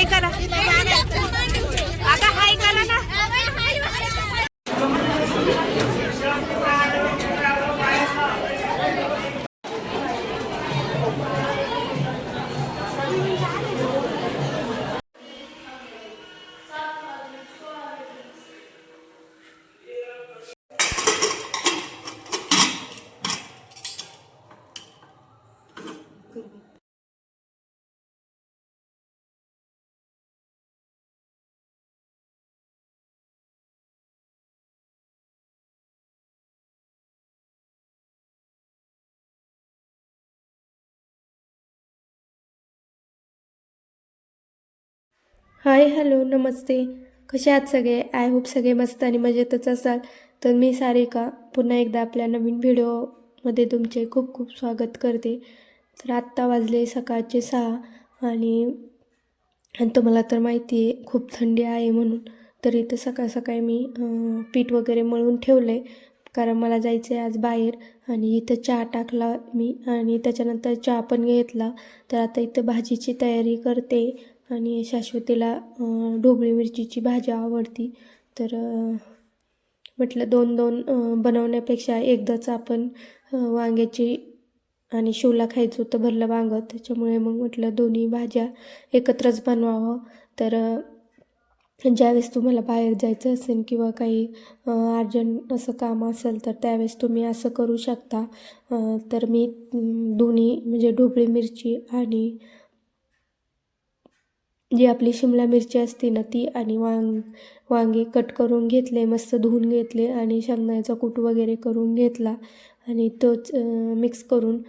ए हाय करा hi hello नमस्ते. कसे आहात सगळे? आय होप सगळे मस्त आणि मजेतच असाल. तर मी सारिका. पुन्हा एकदा आपल्या नवीन व्हिडिओमध्ये तुमचे खूप खूप स्वागत करते. तर आत्ता वाजले सकाळचे सहा आणि तुम्हाला तर माहिती आहे खूप थंडी आहे म्हणून. तर इथं सकाळ सकाळी मी पीठ वगैरे मळून ठेवलं आहे कारण मला जायचं आहे आज बाहेर आणि इथं चहा टाकला मी आणि त्याच्यानंतर चहा पण घेतला. तर आता इथं भाजीची तयारी करते. आणि शाश्वतीला ढोबळी मिरचीची भाजी आवडती. तर म्हटलं दोन दोन बनवण्यापेक्षा एकदाच आपण वांग्याची आणि शिवला खायचं होतं भरलं वांगं. त्याच्यामुळे मग म्हटलं दोन्ही भाज्या एकत्रच बनवावं. तर ज्यावेळेस तुम्हाला बाहेर जायचं असेल किंवा काही अर्जंट असं काम असेल तर त्यावेळेस तुम्ही असं करू शकता. तर मी दोन्ही म्हणजे ढोबळी मिरची आणि जी आपली शिमला मिरची असते ना ती आणि वांग वांगे कट करून घेतले मस्त धुवून घेतले आणि शेंगदाण्याचा कूट वगैरे करून घेतला आणि तोच मिक्स करून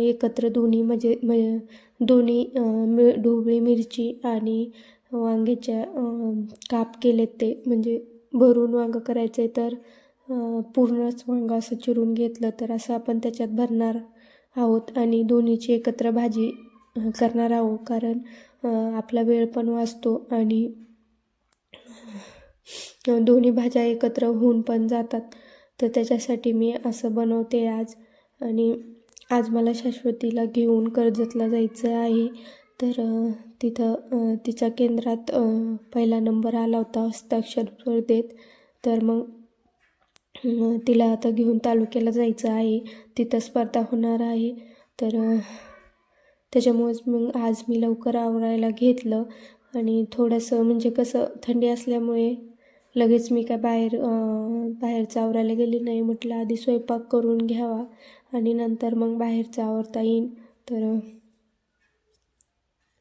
एकत्र दोन्ही म्हणजे म्हणजे दोन्ही मि ढोबळी मिरची आणि वांग्याच्या काप केलेत ते. म्हणजे भरून वांगं करायचं आहे तर पूर्णच वांगं असं चिरून घेतलं तर असं आपण त्याच्यात भरणार आहोत आणि दोन्हीची एकत्र भाजी करणार आहोत. कारण आपला वेळ पण वाचतो आणि दोन्ही भाज्या एकत्र होऊन पण जातात. तर त्याच्यासाठी मी असं बनवते आज. आणि आज मला शाश्वतीला घेऊन कर्जतला जायचं आहे. तर तिथं तिच्या केंद्रात पहिला नंबर आला होता हस्ताक्षर स्पर्धेत. तर मग तिला आता घेऊन तालुक्याला जायचं आहे. तिथं स्पर्धा होणार आहे. तर त्याच्यामुळेच मग आज मी लवकर आवरायला घेतलं. आणि थोडंसं म्हणजे कसं थंडी असल्यामुळे लगेच मी काय बाहेर बाहेरचं आवरायला गेली नाही. म्हटलं आधी स्वयंपाक करून घ्यावा आणि नंतर मग बाहेरचं आवरता येईन. तर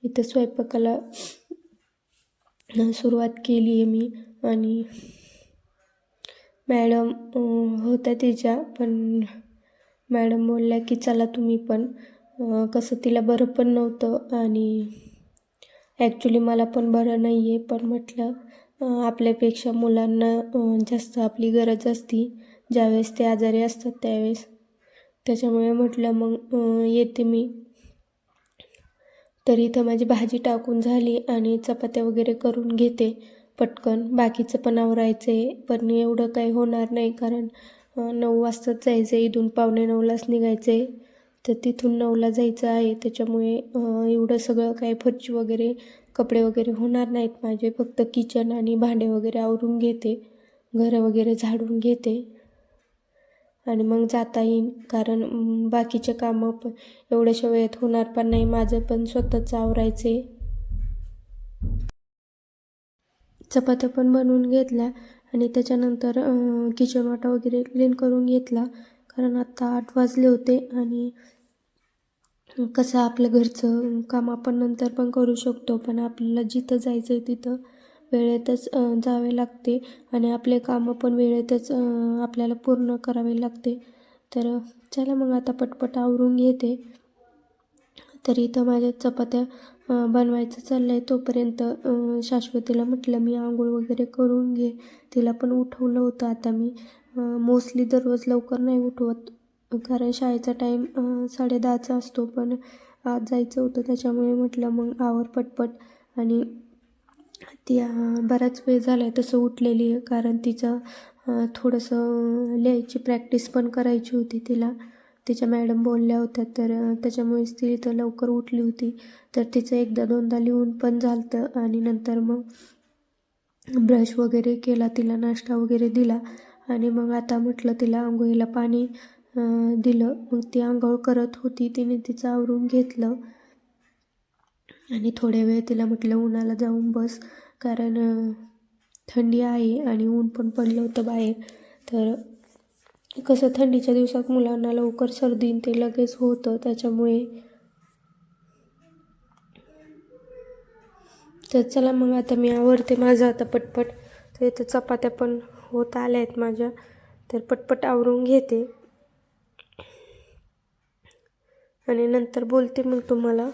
इथं स्वयंपाकाला सुरुवात केली आहे मी. आणि मॅडम होत्या तिच्या पण मॅडम बोलल्या की चला तुम्ही पण. कसं तिला बरं पण नव्हतं आणि ॲक्च्युली मला पण बरं नाही आहे पण म्हटलं आपल्यापेक्षा मुलांना जास्त आपली गरज असती. ज्यावेळेस ते आजारी असतात त्यावेळेस. त्याच्यामुळे म्हटलं मग येते मी. तर इथं माझी भाजी टाकून झाली आणि चपात्या वगैरे करून घेते पटकन. बाकीचं पण आवरायचं आहे पण एवढं काही होणार नाही कारण नऊ वाजताच जायचं आहे इथून पावणे नऊलाच निघायचं आहे तर तिथून नऊला जायचं आहे. त्याच्यामुळे एवढं सगळं काही फरची वगैरे कपडे वगैरे होणार नाहीत माझे. फक्त किचन आणि भांडे वगैरे आवरून घेते. घरं वगैरे झाडून घेते. आणि मग जाता येईन. कारण बाकीचे कामं पण एवढ्याशा वेळेत होणार पण नाही. माझं पण स्वतःच आवरायचे आहे चपात्या पण बनवून घेतल्या आणि त्याच्यानंतर किचन वाटा वगैरे क्लीन करून घेतला. कारण आत्ता आठ वाजले होते आणि कसं आपलं घरचं काम आपण नंतर पण करू शकतो पण आपल्याला जिथं जायचं आहे तिथं वेळेतच जावे लागते आणि आपले कामं पण वेळेतच आपल्याला पूर्ण करावे लागते. तर चला मग आता पटपट आवरून घेते. तर इथं माझ्या चपात्या बनवायचं चाललं आहे तोपर्यंत शाश्वतीला म्हटलं मी आंघोळ वगैरे करून घे. तिला पण उठवलं होतं आता मी. मोस्टली दररोज लवकर नाही उठवत. कारण शाळेचा टाईम साडे दहाचा असतो पण आज जायचं होतं त्याच्यामुळे म्हटलं मग आवर पटपट. आणि ती बराच वेळ झाला आहे तसं उठलेली आहे कारण तिचं थोडंसं लिहायची प्रॅक्टिस पण करायची होती तिला. तिच्या मॅडम बोलल्या होत्या तर त्याच्यामुळेच ती इथं लवकर उठली होती. तर तिचं एकदा दोनदा लिहून पण झालं आणि नंतर मग ब्रश वगैरे केला तिला नाश्ता वगैरे दिला. आणि मग आता म्हटलं तिला आंघोळीला पाणी दिलं. मग ती आंघोळ करत होती. तिने तिचं आवरून घेतलं. आणि थोड्या वेळ तिला म्हटलं उन्हाला जाऊन बस. कारण थंडी आहे आणि ऊन पण पडलं होतं बाहेर. तर कसं थंडीच्या दिवसात मुलांना लवकर सर्दी ते लगेच होतं. त्याच्यामुळे तर चला मग आता मी आवरते माझं आता पटपट. तर इथं चपात्या पण होत आल्या आहेत माझ्या. तर पटपट आवरून घेते. आणि नंतर बोलते मग तुम्हाला.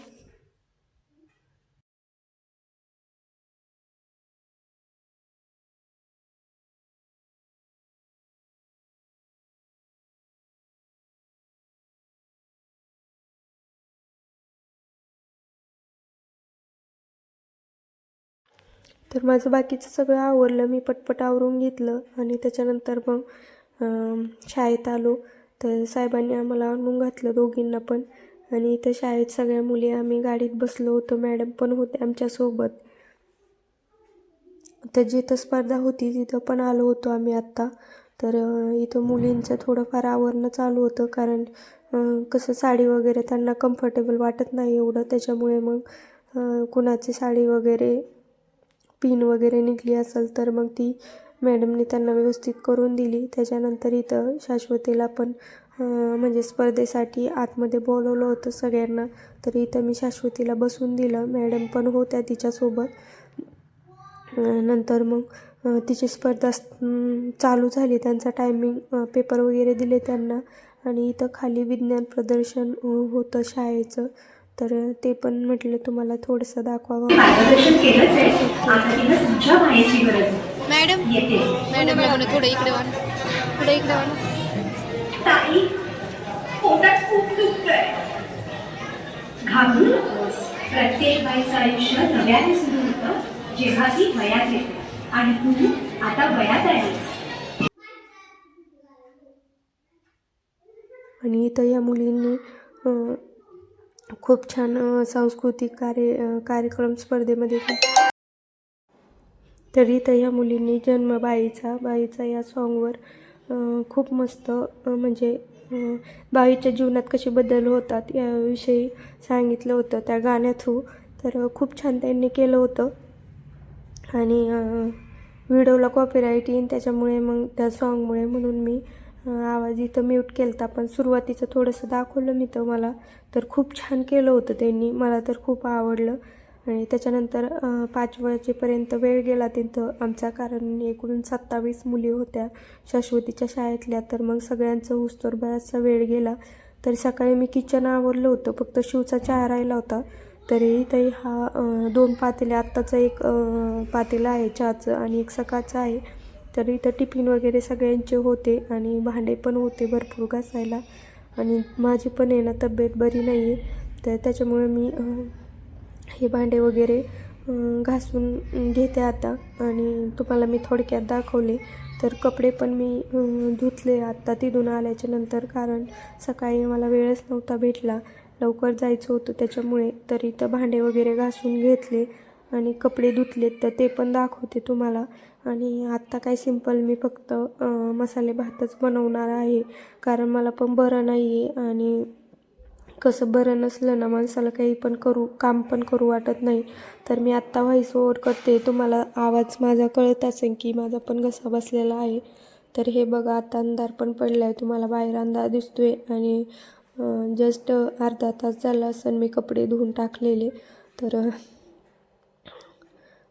तर माझं बाकीचं सगळं आवरलं. मी पटपट आवरून घेतलं आणि त्याच्यानंतर मग अं, शाळेत आलो. तर साहेबांनी आम्हाला आणून घातलं दोघींना पण. आणि इथं शाळेत सगळ्या मुली आम्ही गाडीत बसलो होतो मॅडम पण होते आमच्यासोबत. तर जिथं स्पर्धा होती तिथं पण आलो होतो आम्ही आत्ता. तर इथं मुलींचं थोडंफार आवरणं चालू होतं कारण कसं साडी वगैरे त्यांना कम्फर्टेबल वाटत नाही एवढं. त्याच्यामुळे मग कुणाची साडी वगैरे पिन वगैरे निघली असेल तर मग ती मॅडमनी त्यांना व्यवस्थित करून दिली. त्याच्यानंतर इथं शाश्वतीला पण म्हणजे स्पर्धेसाठी आतमध्ये बोलवलं होतं सगळ्यांना. तर इथं मी शाश्वतीला बसून दिलं. मॅडम पण होत्या तिच्यासोबत. नंतर मग तिची स्पर्धा चालू झाली. त्यांचा टायमिंग पेपर वगैरे दिले त्यांना. आणि इथं खाली विज्ञान प्रदर्शन होतं शाळेचं. तर ते पण म्हटलं तुम्हाला थोडंसं दाखवावं. मार्गदर्शन केलंच आहे. तुमच्या मायेची गरज आहे. मॅडम मॅडम म्हणून थोडं इकडे वाढ थोडं इकडे वाढ पोटात खूप दुखतंय घाबरू नकोस प्रत्येक बाईचं आयुष्य नव्याने सुरू होतं जेव्हा ती वयात येते आणि तू आता वयात आलीस आणि इथं या मुलींनी खूप छान सांस्कृतिक कार्य कार्यक्रम स्पर्धेमध्ये तरी तर ह्या मुलींनी जन्म बाईचा बाईचा या सॉन्गवर खूप मस्त म्हणजे बाईच्या जीवनात कसे बदल होतात याविषयी सांगितलं होतं त्या गाण्या थ्रू. तर खूप छान त्यांनी केलं होतं. आणि व्हिडिओला कॉपीराईट येईन त्याच्यामुळे मग त्या सॉन्गमुळे म्हणून मी आवाज इथं म्यूट केला होता पण सुरुवातीचं थोडंसं दाखवलं मी तर मला तर खूप छान केलं होतं त्यांनी. मला तर खूप आवडलं. आणि त्याच्यानंतर पाच वाजेपर्यंत वेळ गेला तिथं. आमचा कारण एकूण सत्तावीस मुली होत्या. शाश्वतीच्या शाळेतल्या. तर मग सगळ्यांचं हुस्तोर बराचसा वेळ गेला. तर सकाळी मी किचन आवरलं होतं. फक्त शिवचा चहा राहिला होता. तरी इथंही हा दोन पातेले आत्ताचं एक पातेलं आहे चहाचं आणि एक सकाळचं आहे. तर इथं टिफिन वगैरे सगळ्यांचे होते आणि भांडे पण होते भरपूर घासायला. आणि माझी पण आहे ना तब्येत बरी नाही आहे तर त्याच्यामुळे मी हे भांडे वगैरे घासून घेते आता. आणि तुम्हाला मी थोडक्यात दाखवले. तर कपडे पण मी धुतले आत्ता तिथून आल्याच्यानंतर. कारण सकाळी मला वेळच नव्हता भेटला. लवकर जायचं होतं त्याच्यामुळे. तर इथं भांडे वगैरे घासून घेतले आणि कपडे धुतलेत तर ते पण दाखवते तुम्हाला. आणि आत्ता काय सिंपल मी फक्त मसाले भातच बनवणार आहे. कारण मला पण बरं नाही आहे आणि कसं बरं नसलं ना माणसाला काही पण करू काम पण करू वाटत नाही. तर मी आत्ता व्हॉईस ओवर करते. तुम्हाला आवाज माझा कळत असेल की माझा पण घसा बसलेला आहे. तर हे बघा आता अंधार पण पडला आहे तुम्हाला बाहेर अंधार दिसतोय आणि जस्ट अर्धा तास झाला असं मी कपडे धुवून टाकलेले. तर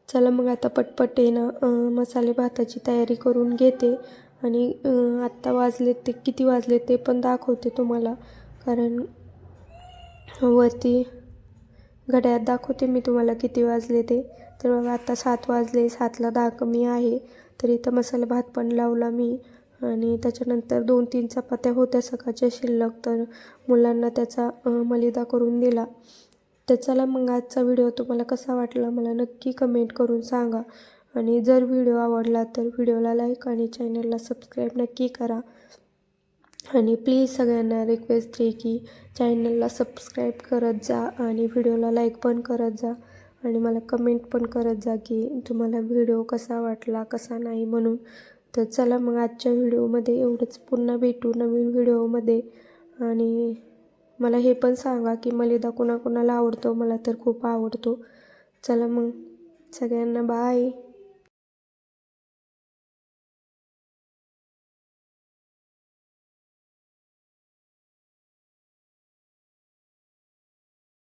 चला मग आता पटपटेनं ना मसाले भाताची तयारी करून घेते. आणि आत्ता वाजले ते किती वाजले ते पण दाखवते तुम्हाला. कारण वरती घड्याळात दाखवते मी तुम्हाला किती वाजले ते. तर बघा आता सात वाजले सातला दहा कमी आहे. तर इथं मसाला भात पण लावला मी. आणि त्याच्यानंतर दोन तीन चपात्या होत्या सकाळच्या शिल्लक. तर मुलांना त्याचा मलिदा करून दिला. तर चला मग आजचा व्हिडिओ तुम्हाला कसा वाटला मला नक्की कमेंट करून सांगा. आणि जर व्हिडिओ आवडला तर व्हिडिओला लाईक आणि चॅनलला सबस्क्राईब नक्की करा. आणि प्लीज सगळ्यांना रिक्वेस्ट आहे की चॅनलला सबस्क्राईब करत जा आणि व्हिडिओला लाईक पण करत जा आणि मला कमेंट पण करत जा की तुम्हाला व्हिडिओ कसा वाटला कसा नाही म्हणून. तर चला मग आजच्या व्हिडिओमध्ये एवढंच. पुन्हा भेटू नवीन व्हिडिओमध्ये आणि मला हे पण सांगा की मलिदा कुणाकुणाला आवडतो? मला तर खूप आवडतो. चला मग सगळ्यांना बाय